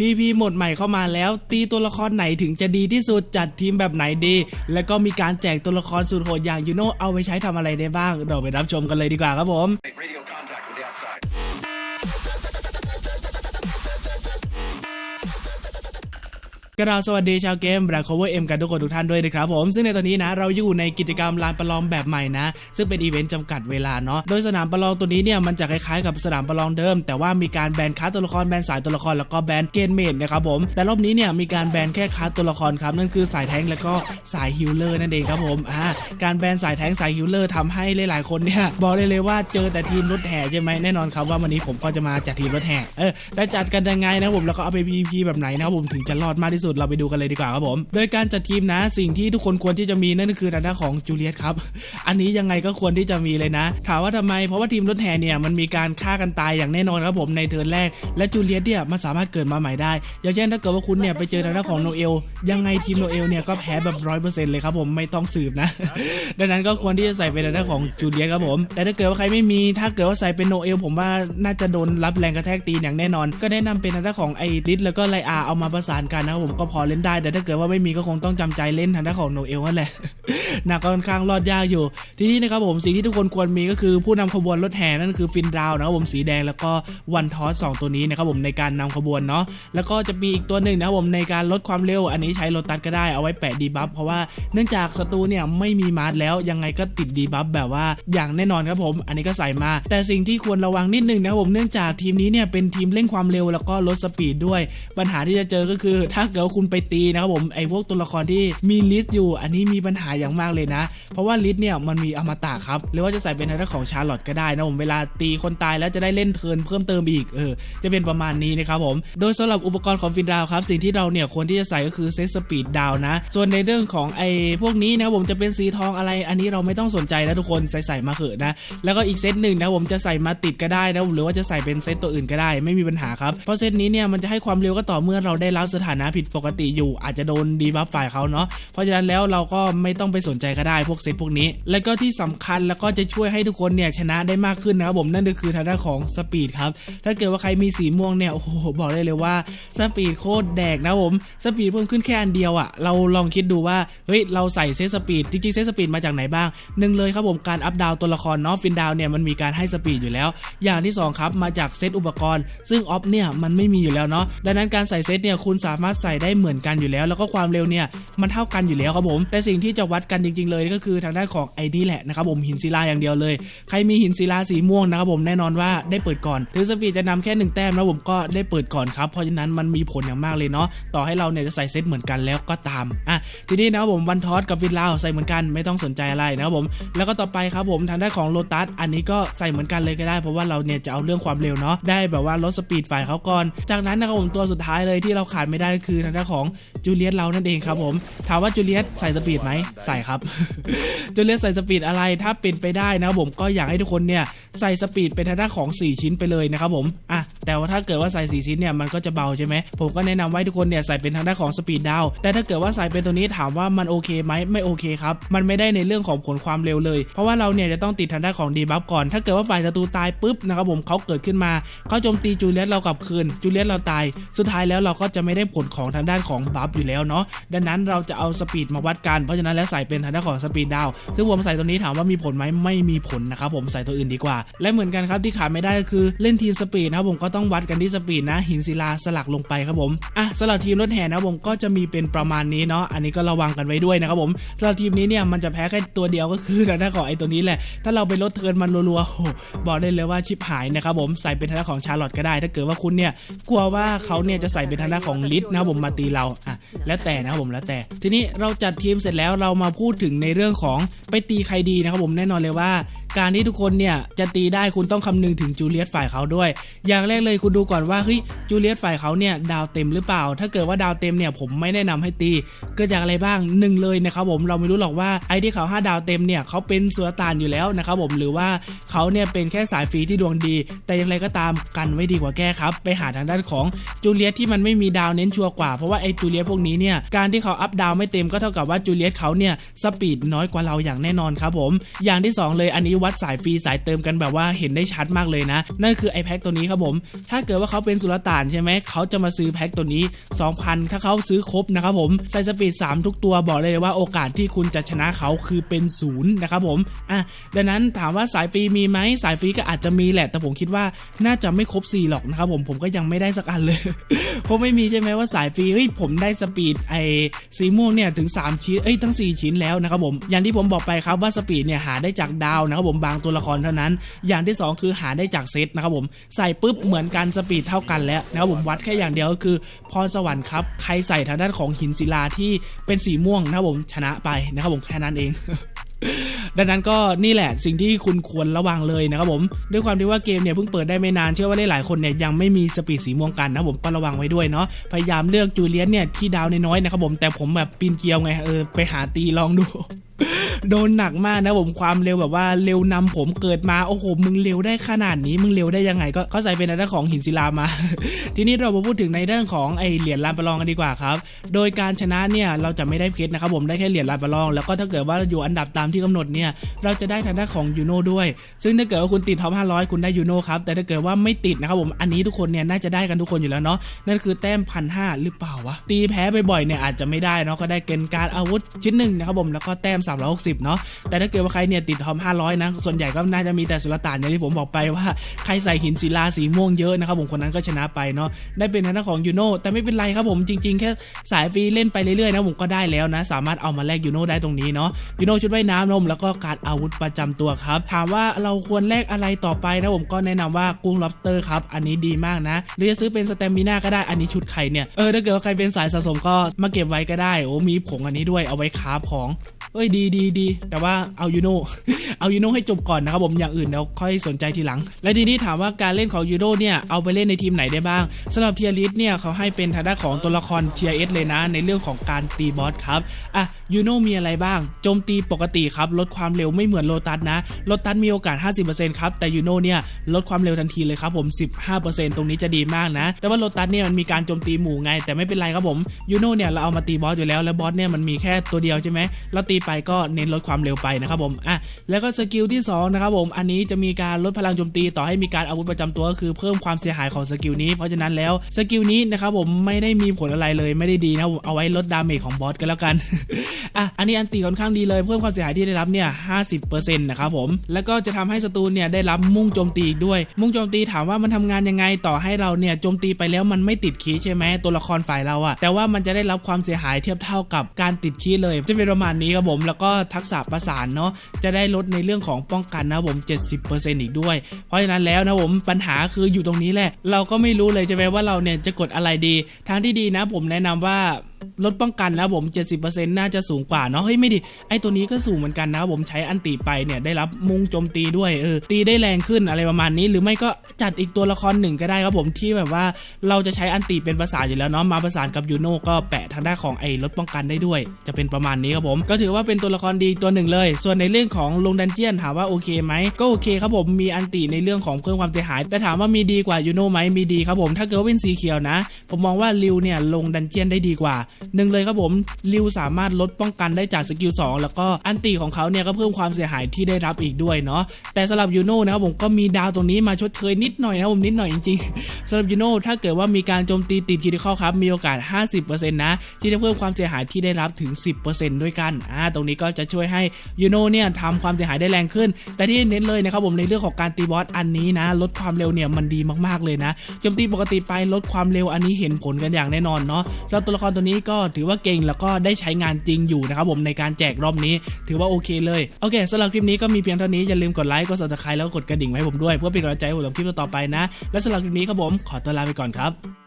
พีพีหมดใหม่เข้ามาแล้ว ตีตัวละครไหนถึงจะดีที่สุดจัดทีมแบบไหนดี แล้วก็มีการแจกตัวละครสุดโหดอย่างยูโนเอาไปใช้ทำอะไรได้บ้าง เราไปรับชมกันเลยดีกว่าครับผม กราบสวัสดีชาวเกม Black Cover M กันทุกคนทุกท่านด้วยนะครับผม ซึ่งในตอนนี้นะเราอยู่ในกิจกรรมลานประลองแบบใหม่นะ ซึ่งเป็นอีเวนต์จำกัดเวลาเนาะโดยสนามประลองตัวนี้เนี่ยมันจะคล้ายๆกับสนามประลองเดิม แต่ว่ามีการแบนคัสตัวละครแบนสายตัวละครแล้วก็แบนเกนเมดนะครับผมแต่รอบนี้เนี่ยมีการแบนแค่คัสตัวละครครับนั่นคือสายแทงแล้วก็สายฮิลเลอร์นั่นเองครับผมอ่าการแบนสายแทงสายฮิลเลอร์ทำให้หลายๆคนเนี่ยบอกได้เลยว่าเจอแต่ทีมรถแห่ใช่ไหมแน่นอนครับว่าวันนี้ผมก็จะมาจัดทีมรถแห่เออแต่จัดกันยังไงนะผมแล้วก็เอาไป PVP แบบไหนนะครับผมถึงจะรอดมากที่สุดเราไปดูกันเลยดีกว่าครับผม โดยการจัดทีมนะสิ่งที่ทุกคนควรที่จะมีนั่นก็คือทางด้าของจูเลียตครับ อันนี้ยังไงก็ควรที่จะมีเลยนะ ถามว่าทำไม เพราะว่าทีมรถแห่เนี่ยมันมีการฆ่ากันตายอย่างแน่นอนครับผมในเทิร์นแรก และจูเลียตเนี่ยมันสามารถเกิดมาใหม่ได้ อย่างเช่นถ้าเกิดว่าคุณเนี่ยไปเจอทางด้าของโนเอลยังไงทีมโนเอลเนี่ยก็แพ้แบบร้อยเปอร์เซ็นต์เลยครับผมไม่ต้องสืบนะ ดังนั้นก็ควรที่จะใส่เป็นทางด้าของจูเลียตครับผม แต่ถ้าเกิดว่าใครไม่มี ถ้าเกิดว่าใส่เป็นโนเอลผมว่าน่าจะโดนรับแรงกระแทกตีนอย่างแน่นอน ก็แนะนำเป็นทางด้าของไอริสแล้วก็ไลอาเอามาประสานกันนะครับผมก็พอเล่นได้ แต่ถ้าเกิดว่าไม่มีก็คงต้องจำใจเล่นทางด้านของโนเอลนั่นแหละหนักค่อนข้างรอดยากอยู่ ทีนี้นะครับผมสิ่งที่ทุกคนควรมีก็คือผู้นำขบวนรถแห่นั่นคือฟินดาวนะครับผมสีแดงแล้วก็วันทอสสองตัวนี้นะครับผมในการนำขบวนเนาะแล้วก็จะมีอีกตัวหนึ่งนะครับผมในการลดความเร็ว อันนี้ใช้โลตัสก็ได้เอาไว้แปะดีบัฟเพราะว่าเนื่องจากศัตรูเนี่ยไม่มีมาร์แล้วยังไงก็ติดดีบัฟแบบว่าอย่างแน่นอนครับผม อันนี้ก็ใส่มา แต่สิ่งที่ควรระวังนิดนึงนะครับผมเนื่องจากทีมนี้เนี่ยเป็นทีมเร่งความเร็วแล้วก็ลดสปีดด้วย ปัญหาที่จะเจอก็คือถ้าเกิดว่าคุณไปตีนะครับผมไอ้พวกตัวละครที่มีลิสต์อยู่ อันนี้มีปัญหาอย่างมากเลยนะ เพราะว่าลิสต์เนี่ยมันมีอมตะครับ หรือว่าจะใส่เป็นทางด้านของชาร์ลอตก็ได้นะผมเวลาตีคนตายแล้วจะได้เล่นเทิร์นเพิ่มเติมอีกเออจะเป็นประมาณนี้นะครับผมโดยสำหรับอุปกรณ์ของฟินดาวครับสิ่งที่เราเนี่ยควรที่จะใส่ก็คือเซตสปีดดาวนะส่วนในเรื่องของไอ้พวกนี้นะผมจะเป็นสีทองอะไรอันนี้เราไม่ต้องสนใจนะทุกคนใส่ใส่มาเถอะนะแล้วก็อีกเซตหนึ่งนะผมจะใส่มาติดก็ได้นะหรือว่าจะใส่เป็นเซตตัวอื่นก็ได้ไม่มีปัญหาครับเพราะเซตนี้เนี่ยมันจะให้ความเร็วก็ต่อเมื่อเราได้รับสถานะผิดปกติอยู่อาจจะโดนดีบัฟฝ่ายเขาเนาะเพราะฉะนั้นแล้วเราก็ไม่ต้องไปสนใจก็ได้พวกเซตพวกนี้ แล้วก็ที่สำคัญแล้วก็จะช่วยให้ทุกคนเนี่ยชนะได้มากขึ้นนะครับผมนั่นก็คือทางด้านของสปีดครับถ้าเกิดว่าใครมีสีม่วงเนี่ยโอ้โหบอกได้เลยว่าสปีดโคตรแดกนะผมสปีดเพิ่มขึ้นแค่อันเดียวอะ่ะเราลองคิดดูว่าเฮ้ยเราใส่เซตสปีดจริงๆเซตสปีดมาจากไหนบ้างหนึ่งเลยครับผมการอัพดาวตัวละครเนาะฟินดาวเนี่ยมันมีการให้สปีดอยู่แล้ว อย่างที่สองครับ มาจากเซตอุปกรณ์ ซึ่งออฟเนี่ยมันไม่มีอยู่แล้วเนาะดังนั้นการใส่เซตเนี่ยคุณสามารถใส่ได้เหมือนกันอยู่แล้ว แล้วก็ความเร็วเนี่ยมันเท่ากันอยู่แล้วครับผม แต่สิ่งที่จะวัดกันจริง ๆ เลยก็คือทางด้านของไอ้นี่แหละนะครับผมหินศิลาอย่างเดียวเลย ใครมีหินศิลาสีม่วงนะครับผมแน่นอนว่าได้เปิดก่อนถึงสปีดจะนำแค่หนึ่งแต้มนะผมก็ได้เปิดก่อนครับเพราะฉะนั้นมันมีผลอย่างมากเลยเนาะต่อให้เราเนี่ยจะใส่เซตเหมือนกันแล้วก็ตามอะทีนี้นะครับผมวันทอสกับวินลาวใส่เหมือนกันไม่ต้องสนใจอะไรนะครับผมแล้วก็ต่อไปครับผมทางด้านของโลตัสอันนี้ก็ใส่เหมือนกันเลยก็ได้ เพราะว่าเราเนี่ยจะเอาเรื่องความเร็วเนาะได้แบบว่าลดสปีดฝ่ายเขาก่อน จากนั้นนะครับผมตัวสุดท้ายเลยที่เราขาดไม่ได้คือทางด้านของจูเลียตเรานั่นเองครับผม ถามว่าจูเลียตใส่สปีดไหมใส่ครับจูเลียตใส่สปีดอะไรถ้าเป็นไปได้นะครับผมก็อยากให้ทุกคนเนี่ย ใส่สปีดเป็นทางด้านของ 4 ชิ้นไปเลยนะครับผมอะแต่ว่าถ้าเกิดว่าใส่4ชิ้นเนี่ยมันก็จะเบาใช่ไหมผมก็แนะนำไว้ทุกคนเนี่ยใส่เป็นทางด้านของสปีดดาวแต่ถ้าเกิดว่าใส่เป็นตัวนี้ถามว่ามันโอเคไหมไม่โอเคครับมันไม่ได้ในเรื่องของผลความเร็วเลย เพราะว่าเราเนี่ยจะต้องติดทางด้านของดีบัฟก่อน ถ้าเกิดว่าฝ่ายศัตรูตายปุ๊บนะครับผมเขาเกิดขึ้นมาเขาโจมตีจูเลียตเรากลับคืนจูเลียตเราตาย สุดท้ายแล้วเราก็จะไม่ได้ผลของทางด้านของบัฟอยู่แล้วเนาะดังนั้นเราจะเอาสปีดมาวัดกันเพราะฉะนั้นแล้วใส่เป็นทางด้านของสปีดดาวซึ่งผมใส่ตัวนี้ถามว่ามีผลไหมไม่มีผลนะครับผมใส่ตัวอื่นดีกว่าและเหมือนกันครับที่ขาดไม่ได้ก็คือเล่นทีมสปีดนะครับผมก็ต้องวัดกันที่สปีดนะ หินศิลาสลักลงไปครับผมอะสำหรับทีมรถแห่นะผมก็จะมีเป็นประมาณนี้เนาะอันนี้ก็ระวังกันไว้ด้วยนะครับผมสำหรับทีมนี้เนี่ยมันจะแพ้แค่ตัวเดียวก็คือทางด้านของไอ้ตัวนี้แหละ ถ้าเราไปลดเทินมันรัวๆโอ้บอกได้เลยว่าชิปหายนะครับผมใส่เป็นทางด้านของชาร์ลอตก็ได้ ถ้าเกิดว่าคุณเนี่ยกลัวว่าเขาเนี่ยจะใส่เป็นทางด้านของลิสนะครับผมมาตีเราอะแล้วแต่นะครับผมแล้วแต่ ทีนี้เราจัดทีมเสร็จแล้วเรามาพูดถึงในเรื่องของไปตีใครดีนะครับผมแน่นอนเลยว่า การที่ทุกคนเนี่ยจะตีได้คุณต้องคำนึงถึงจูเลียตฝ่ายเขาด้วย อย่างแรกเลยคุณดูก่อนว่าเฮ้ยจูเลียตฝ่ายเขาเนี่ยดาวเต็มหรือเปล่า ถ้าเกิดว่าดาวเต็มเนี่ยผมไม่แนะนำให้ตี เกิดจากอะไรบ้างหนึ่งเลยนะครับผมเราไม่รู้หรอกว่าไอ้ที่เขา5ดาวเต็มเนี่ยเขาเป็นสือตานอยู่แล้วนะครับผมหรือว่าเขาเนี่ยเป็นแค่สายฟรีที่ดวงดี แต่อย่างไรก็ตามกันไว้ดีกว่าแก้ครับไปหาทางด้านของจูเลียตที่มันไม่มีดาวเน้นชัวร์กว่าเพราะว่าไอ้จูเลียตพวกนี้เนี่ยการที่เขาอัพดาวไม่เต็มก็เท่ากับว่าจูเลียตเขาเนี่ยสปีดน้อยกว่าเราอย่างแน่นอนครับผมอย่างที่สองเลยอันนี้วัดสายฟรีสายเติมกันแบบว่าเห็นได้ชัดมากเลยนะ นั่นคือไอแพ็คตัวนี้ครับผม ถ้าเกิดว่าเขาเป็นสุลต่านใช่ไหมเขาจะมาซื้อแพ็คตัวนี้ 2,000 ถ้าเขาซื้อครบนะครับผมใส่สปีด 3 ทุกตัวบอกเลยว่าโอกาสที่คุณจะชนะเขาคือเป็นศูนย์นะครับผมอะดังนั้นถามว่าสายฟรีมีไหมสายฟรีก็อาจจะมีแหละ แต่ผมคิดว่าน่าจะไม่ครบ 4 หรอกนะครับผมผมก็ยังไม่ได้สักอันเลยเพราะไม่มีใช่ไหมว่าสายฟรีเฮ้ยผมได้สปีดไอสีม่วงเนี่ยถึง 3 ชิ้นเอ้ยทั้ง 4 ชิ้นแล้วนะครับผมอย่างที่ผมบอกไปครับว่าสปีดเนี่ยหาได้จากดาวนะครับผมบางตัวละครเท่านั้น อย่างที่ 2 คือหาได้จากเซตนะครับผมใส่ปุ๊บเหมือนกันสปีดเท่ากันแล้วนะครับผมวัดแค่อย่างเดียวก็คือพรสวรรค์ครับใครใส่ทางด้านของหินศิลาที่เป็นสีม่วงนะครับผมชนะไปนะครับผมแค่นั้นเองดังนั้นก็นี่แหละสิ่งที่คุณควรระวังเลยนะครับผม ด้วยความที่ว่าเกมเนี่ยเพิ่งเปิดได้ไม่นานเชื่อว่าหลายๆคนเนี่ยยังไม่มีสปีดสีม่วงกันนะครับผมก็ระวังไว้ด้วยเนาะพยายามเลือกจูเลียนเนี่ยที่ดาวน้อยๆนะครับผมแต่ผมแบบปีนเกลียวไงเออไปหาตีลองดู โดนหนักมากนะผมความเร็วแบบว่าเร็วนำผมเกิดมาโอ้โหมึงเร็วได้ขนาดนี้มึงเร็วได้ยังไง ก็เขาใส่เป็นในด้านของหินศิลามา ทีนี้เรามาพูดถึงในเรื่องของไอเหรียญลานประลองกันดีกว่าครับ โดยการชนะเนี่ยเราจะไม่ได้เพชรนะครับผมได้แค่เหรียญลานประลอง แล้วก็ถ้าเกิดว่าอยู่อันดับตามที่กำหนดเนี่ยเราจะได้ทางด้านของยูโน่ด้วย ซึ่งถ้าเกิดว่าคุณติดท็อป500 คุณได้ยูโน่ครับแต่ถ้าเกิดว่าไม่ติดนะครับผมอันนี้ทุกคนเนี่ยน่าจะได้กันทุกคนอยู่แล้วเนาะนั่นคือแต้มพันห้าหรือเปล่าวะตีแพ้บ่อยๆเนี่ยอาจจะไม่ได้เนาะก็ได้เกณฑ์การอาวุธชิ้นหนึ่งนะครับผมแล้วก็แต้ม360 เนาะแต่ถ้าเกิดว่าใครเนี่ยติดทอม 500 นะ ส่วนใหญ่ก็น่าจะมีแต่สุลต่านอย่างที่ผมบอกไปว่าใครใส่หินศิลาสีม่วงเยอะนะครับผมคนนั้นก็ชนะไปเนาะได้เป็นทางด้าของยูโน่แต่ไม่เป็นไรครับผมจริง ๆ แค่สายฟรีเล่นไปเรื่อยๆนะผมก็ได้แล้วนะ สามารถเอามาแลกยูโน่ได้ตรงนี้เนาะยูโน่ชุดว่ายน้ำนมแล้วก็การอาวุธประจำตัวครับ ถามว่าเราควรแลกอะไรต่อไปนะผมก็แนะนำว่ากุ้งล็อบสเตอร์ครับอันนี้ดีมากนะ หรือจะซื้อเป็นสเตมมิน่าก็ได้อันนี้ชุดไข่เนี่ยเออถ้าเกิดว่าใครเป็นสายสะสมก็มาเก็บไว้ก็ได้โอ้มีผงอันนี้ด้วยเอาไว้คาฟของเอ้ยดีดีดีแต่ว่าเอายูโน เอายูโนให้จบก่อนนะครับผมอย่างอื่นเดี๋ยวค่อยสนใจทีหลัง และทีนี้ถามว่าการเล่นของยูโนเนี่ยเอาไปเล่นในทีมไหนได้บ้างสำหรับเทียริสเนี่ยเขาให้เป็นทางด้านของตัวละครเทียเอสเลยนะในเรื่องของการตีบอสครับอะยูโนมีอะไรบ้างโจมตีปกติครับลดความเร็วไม่เหมือนโลตัสนะโลตัสมีโอกาส 50%ครับแต่ยูโนเนี่ยลดความเร็วทันทีเลยครับผม 15%ตรงนี้จะดีมากนะ แต่ว่าโลตัสเนี่ยมันมีการโจมตีหมู่ไง แต่ไม่เป็นไรครับผมยูโนเนี่ยเราเอามาตีบอสอยู่แล้วแล้วบอสเนี่ยมันมีแค่ตัวเดียวใช่ไหมเราตีไปก็เน้นลดความเร็วไปนะครับผมอะแล้วก็สกิลที่สองนะครับผมอันนี้จะมีการลดพลังโจมตีต่อให้มีการอาวุธประจำตัวก็คือเพิ่มความเสียหายของสกิลนี้เพราะฉะนั้นแล้วสกิลนี้นะครับผมไม่ได้มีผลอะไรเลยไม่ได้ดีนะผมเอาไว้ลดดาเมจของบอสกันแล้วกันอะอันนี้อันตีค่อนข้างดีเลยเพิ่มความเสียหายที่ได้รับเนี่ย50%นต์นะครับผมแล้วก็จะทำให้ศัตรูเนี่ยได้รับมุ่งโจมตีอีกด้วย มุ่งโจมตีถามว่ามันทำงานยังไงต่อให้เราเนี่ยโจมตีไปแล้วมันไม่ติดคีใช่ไหมตัวละครฝ่ายเราอะแต่ว่ามันจะได้รับความเสียหายเทียบเท่ากับการติดคีเลยจะเป็นประมาณนี้ครับผมแล้วก็ทักษะประสานเนาะจะได้ลดในเรื่องของป้องกันนะครับผม 70%อีกด้วย เพราะฉะนั้นแล้วนะผมปัญหาคืออยู่ตรงนี้แหละ เราก็ไม่รู้เลยใช่ไหมว่าเราเนี่ยจะกดอะไรดี ทางที่ดีนะผมแนะนำว่า ลดป้องกันนะผม 70%น่าจะสูงกว่าเนาะเฮ้ยไม่ดิไอตัวนี้ก็สูงเหมือนกันนะผมใช้อันติไปเนี่ยได้รับมุงโจมตีด้วยเออตีได้แรงขึ้นอะไรประมาณนี้ หรือไม่ก็จัดอีกตัวละครหนึ่งก็ได้ครับผมที่แบบว่าเราจะใช้อันติเป็นภาษาอยู่แล้วเนาะมาประสานกับยูโน่ก็แปะทางด้านของไอลดป้องกันได้ด้วย จะเป็นประมาณนี้ครับผม ก็ถือว่าเป็นตัวละครดีตัวหนึ่งเลย ส่วนในเรื่องของลงดันเจียนถามว่าโอเคไหมก็โอเคครับผมมีอันติในเรื่องของเพิ่มความเสียหาย แต่ถามว่ามีดีกว่ายูโนไหมมีดีครับผมถ้าเกิดว่าเป็นสีเขียวนะ ผมมองว่าริวเนี่ยลงดันเจียนได้ดีกว่าหนึ่งเลยครับผมริวสามารถลดป้องกันได้จากสกิล2แล้วก็อันติของเขาเนี่ยก็เพิ่มความเสียหายที่ได้รับอีกด้วยเนาะแต่สำหรับยูโน่นะครับผมก็มีดาวตรงนี้มาชดเชยนิดหน่อยนะผมนิดหน่อยจริงๆสำหรับยูโน่ถ้าเกิดว่ามีการโจมตีติดคิดิคอลครับมีโอกาส 50%นะที่จะเพิ่มความเสียหายที่ได้รับถึง 10%ด้วยกันอ่าตรงนี้ก็จะช่วยให้ยูโน่เนี่ยทำความเสียหายได้แรงขึ้น แต่ที่เน้นเลยนะครับผมในเรื่องของการตีบอสอันนี้นะ ลดความเร็วเนี่ยมันดีมากๆเลยนะโจมตีปกติไปลดความเร็วอันนี้เห็นผลกันอย่างแน่นอนเนาะสำหรับตัวละครตัวนี้ก็ถือว่าเก่งแล้วก็ได้ใช้งานจริงอยู่นะครับผมในการแจกรอบนี้ ถือว่าโอเคเลยโอเคสำหรับคลิปนี้ก็มีเพียงเท่านี้อย่าลืมกดไลค์กด subscribe แล้วก็กดกระดิ่งไว้ผมด้วย เพื่อเป็นกำลังใจให้ผมทำคลิปต่อไปนะ และสำหรับคลิปนี้ครับผมขอตัวลาไปก่อนครับ